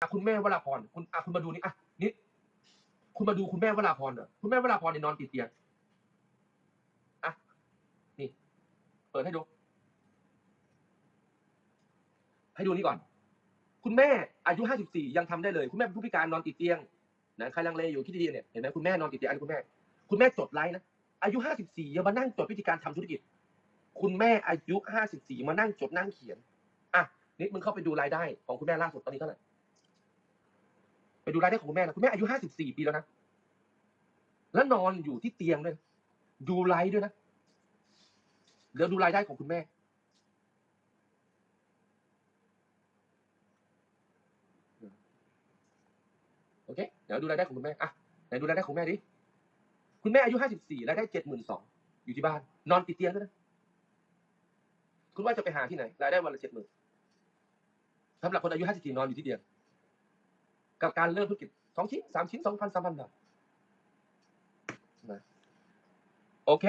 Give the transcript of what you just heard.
อะคุณแม่วราพรคุณอะคุณมาดูนี่อะนี่คุณมาดูคุณแม่วราพรเหรอคุณแม่วราพรเนี่ยนอนติดเตียงอะนี่ เปิดให้ดู ให้ดูนี่ก่อน คุณแม่อายุห้าสิบสี่ยังทำได้เลย คุณแม่เป็นผู้พิการนอนติดเตียงนะใครลังเลอยู่คิดดีๆเนี่ยเห็นไหมคุณแม่นอนติดเตียงอันคุณแม่ คุณแม่จดไลน์นะอายุห้าสิบสี่ยังมานั่งจดวิธีการทำธุรกิจ คุณแม่อายุห้าสิบสี่มานั่งจดนั่งเขียนอะนิดมึงเข้าไปดูรายได้ของคุณแม่ล่าสุดตอนนี้เท่าไหร่ ดูรายได้ของคุณแม่นะคุณแม่อายุห้าสิบสี่ปีแล้วนะแล้วนอนอยู่ที่เตียงด้วยดูไลฟ์ด้วยนะเดี๋ยวดูรายได้ของคุณแม่ โอเค เดี๋ยวดูรายได้ของคุณแม่ อะ ไหนดูรายได้ของแม่ดิ คุณแม่อายุห้าสิบสี่รายได้เจ็ดหมื่นสองอยู่ที่บ้าน นอนติดเตียงด้วยนะ คุณว่าจะไปหาที่ไหน รายได้วันละเจ็ดหมื่นสำหรับคนอายุห้าสิบสี่นอนอยู่ที่เตียง กับการเริ่มธุรกิจสองชิ้นสามชิ้นสองพันสามพันบาทนะโอเค